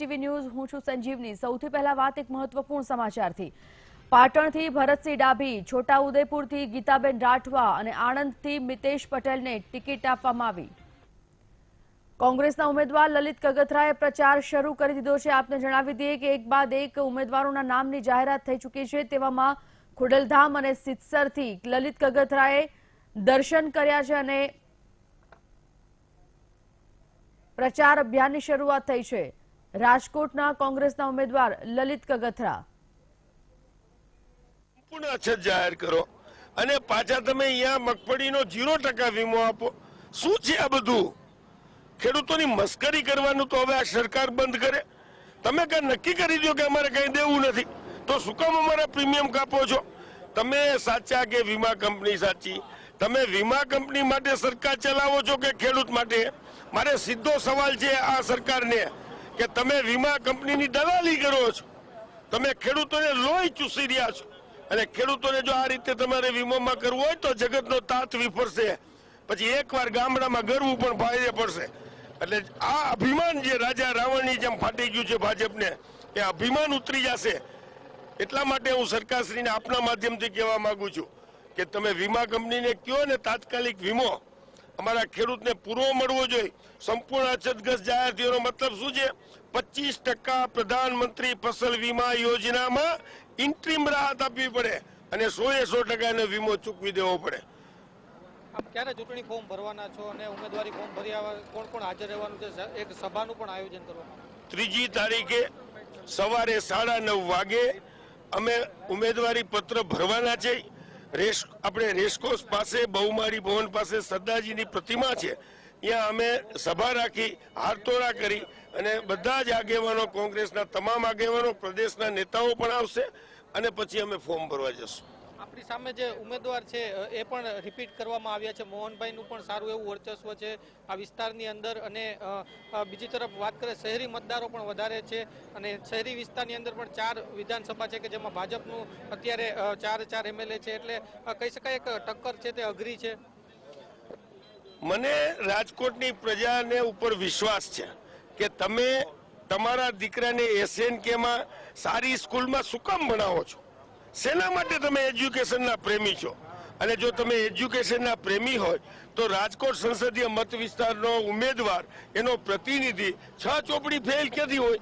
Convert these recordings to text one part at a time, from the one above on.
VTV news, હું છું સંજીવની. સૌથી પહેલા વાત એક મહત્વપૂર્ણ સમાચારથી. પાટણથી ભરતસિંહ ડાભી, છોટાઉદેપુરથી ગીતાબેન રાઠવા અને આણંદથી મિતેશ પટેલને ટિકિટ આપવામાં આવી. કોંગ્રેસના ઉમેદવાર લલિત કગથરાએ પ્રચાર શરૂ કરી દીધો છે. આપને જણાવી દઈએ કે એક બાદ એક ઉમેદવારોના નામની જાહેરાત થઈ ચૂકી છે. તેવામાં ખોડલધામ અને સિત્સરથી લલિત કગથરાએ દર્શન કર્યા છે અને પ્રચાર અભિયાનની શરૂઆત થઈ છે. રાજકોટના કોંગ્રેસના ઉમેદવાર લલિત કગથરા. સંપૂર્ણ અછત જાહેર કરો અને પાછા તમે અહીંયા મગફળીનો જીરો ટકા વીમો આપો. શું છે આ બધું? ખેડૂતોની મસ્કરી કરવાનું તો હવે આ સરકાર બંધ કરે. તમે કઈ નક્કી કરી દો કે અમારે કઈ દેવું નથી. તો શું કામ અમારા પ્રીમિયમ કાપો છો? તમે સાચા કે વીમા કંપની સાચી? તમે વીમા કંપની માટે સરકાર ચલાવો છો કે ખેડૂત માટે? મારે સીધો સવાલ છે આ સરકારને. કે તમે વીમા કંપનીની દલાલી કરો છો. તમે ખેડૂતોને લોહી ચૂસી રહ્યા છો. અને ખેડૂતોને જો આ રીતે તમારે વીમોમાં કરવું હોય તો જગતનો તાત વિફરશે. પછી એકવાર ગામડામાં ગરવું પણ ફાયદે પડશે. એટલે આ અભિમાન જે રાજા રાવણની જેમ ફાટી ગયું છે ભાજપને, એ અભિમાન ઉતરી જશે. એટલા માટે હું સરકારશ્રીને આપના માધ્યમથી કહેવા માંગુ છું કે તમે વીમા કંપનીને કયો ને તાત્કાલિક વીમો અમારા ખેડૂતને પૂરો મળવો જોઈએ. સંપૂર્ણ અછતગ્રસ્ત જાહેરતીઓનો મતલબ શું છે? પચીસ ટકા પ્રધાનમંત્રી ફસલ વીમા યોજનામાં ઇન્ટ્રીમ રાહત આપવી પડે અને સો એ સો ટકા એનો વીમો ચૂકવી દેવો પડે. આપ ક્યારે ચૂંટણી ફોર્મ ભરવાના છો અને ઉમેદવારી ફોર્મ ભર્યા કોણ કોણ હાજર રહેવાનું છે? એક સભાનું પણ આયોજન કરવામાં ત્રીજી તારીખે સવારે સાડા નવ વાગે અમે ઉમેદવારી પત્ર ભરવાના છે. રેસ આપણે રેસકોર્સ પાસે બહુમાળી ભવન પાસે સરદારજીની પ્રતિમા છે. ત્યાં અમે સભા રાખી હારતોરા કરી અને બધા જ આગેવાનો, કોંગ્રેસના તમામ આગેવાનો, પ્રદેશના નેતાઓ પણ આવશે અને પછી અમે ફોર્મ ભરવા જશું. આપણી સામે જે ઉમેદવાર છે એ પણ રિપીટ કરવામાં આવ્યા છે. મોહનભાઈનું પણ સારું એવું વર્ચસ્વ છે આ વિસ્તારની અંદર અને બીજી તરફ વાત કરીએ, શહેરી મતદારો પણ વધારે છે અને શહેરી વિસ્તારની અંદર પણ ચાર વિધાનસભા છે કે જેમાં ભાજપનું અત્યારે ચાર ચાર એમએલએ છે એટલે કહી શકાય એક ટક્કર છે તે અઘરી છે. મને રાજકોટની પ્રજાને ઉપર વિશ્વાસ છે કે તમે તમારા દીકરાને એસએનકેમાં સારી સ્કૂલમાં શું કામ ભણાવો છો? શેના માટે તમે એજ્યુકેશનના પ્રેમી છો. અને જો તમે એજ્યુકેશનના પ્રેમી હોય, તો રાજકોટ સંસદીય મત વિસ્તારનો ઉમેદવાર, એનો પ્રતિનિધિ, છ ચોપડી ફેલ ક્યાંથી હોય?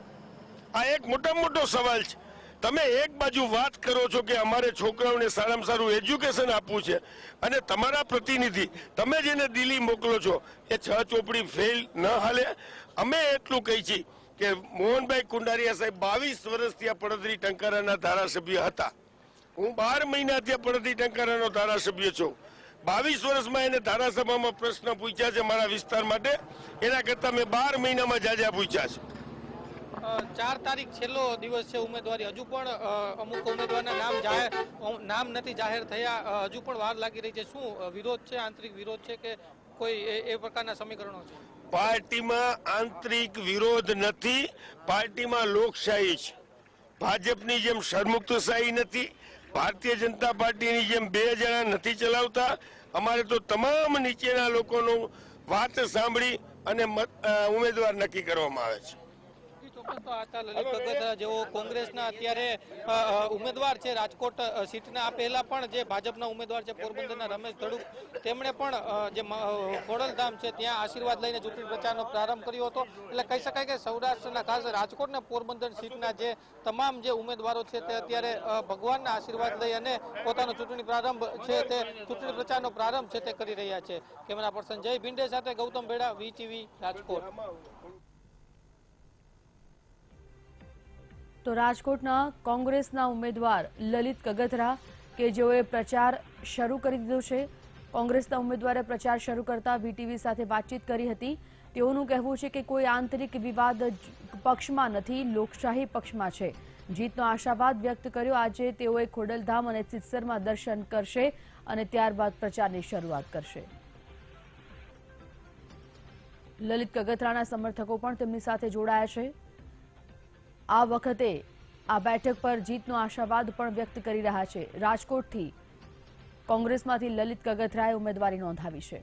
આ એક મોટામાં મોટો સવાલ છે. તમે એક બાજુ વાત કરો છો કે અમારે છોકરાઓને સારામાં સારું એજ્યુકેશન આપવું છે, અને તમારા પ્રતિનિધિ, તમે જેને દિલ્હી મોકલો છો, એ છ ચોપડી ફેલ ન હાલે. અમે એટલું કહી છીએ કે મોહનભાઈ કુંડારિયા સાહેબ બાવીસ વર્ષથી આ પડદરી ટંકારાના ધારાસભ્ય હતા. હું બાર મહિનાથી પડતી ટંકારાનો ધારાસભ્ય છું. બાવીસ વર્ષમાં એને ધારાસભામાં પ્રશ્ન પૂછ્યા છે મારા વિસ્તાર માટે. એના કરતાં મેં બાર મહિનામાં જાજા પૂછ્યા છે. ચાર તારીખ છેલ્લો દિવસ છે ઉમેદવારી. હજુ પણ અમુક ઉમેદવારના નામ જાહેર નામ નથી જાહેર થયા. હજુ પણ વાર લાગી રહી છે. શું વિરોધ છે આંતરિક વિરોધ છે કે કોઈ એ- એ પ્રકારના સમીકરણો છે? પાર્ટીમાં આંતરિક વિરોધ નથી. પાર્ટીમાં લોકશાહી છે. ભાજપની જેમ સરમુક્તશાહી નથી. ભારતીય જનતા પાર્ટીની જેમ બે જણા નથી ચલાવતા, અમારે તો તમામ નીચેના લોકોનું વાત સાંભળી અને ઉમેદવાર નક્કી કરવામાં આવે છે જી, ચોક્કસ તો આ હતા લલિત જેઓ કોંગ્રેસના અત્યારે ઉમેદવાર છે રાજકોટ સીટના આ પહેલા પણ જે ભાજપના ઉમેદવાર છે પોરબંદરના રમેશ ધડુક તેમણે પણ જે ખોડલધામ છે ત્યાં આશીર્વાદ લઈને ચૂંટણી પ્રચારનો પ્રારંભ કર્યો હતો. એટલે કહી શકાય કે સૌરાષ્ટ્રના ખાસ રાજકોટ ને પોરબંદર સીટના જે તમામ જે ઉમેદવારો છે તે અત્યારે ભગવાન ભગવાનના આશીર્વાદ લઈ અને પોતાનો ચૂંટણી પ્રારંભ છે તે ચૂંટણી પ્રચારનો પ્રારંભ છે તે કરી રહ્યા છે. કેમેરા પર્સન જય ભીંડે સાથે ગૌતમ ભેડા વીટીવી રાજકોટ. તો રાજકોટના કોંગ્રેસના ઉમેદવાર લલિત કગથરા કે જેઓએ પ્રચાર શરૂ કરી દીધો છે. કોંગ્રેસના ઉમેદવારે પ્રચાર શરૂ કરતા વીટીવી સાથે વાતચીત કરી હતી. તેઓનું કહેવું છે કે કોઈ આંતરિક વિવાદ પક્ષમાં નથી, લોકશાહી પક્ષમાં છે. જીતનો આશાવાદ વ્યક્ત કર્યો. આજે તેઓએ ખોડલધામ અને સિત્સરમાં દર્શન કરશે અને ત્યારબાદ પ્રચારની શરૂઆત કરશે. લલિત કગથરાના સમર્થકો પણ તેમની સાથે જોડાયા છે. આ વખતે આ બેઠક પર જીતનો આશાવાદ પણ વ્યક્ત કરી રહ્યા છે. રાજકોટથી કોંગ્રેસમાંથી લલિત કગથરાએ ઉમેદવારી નોંધાવી છે.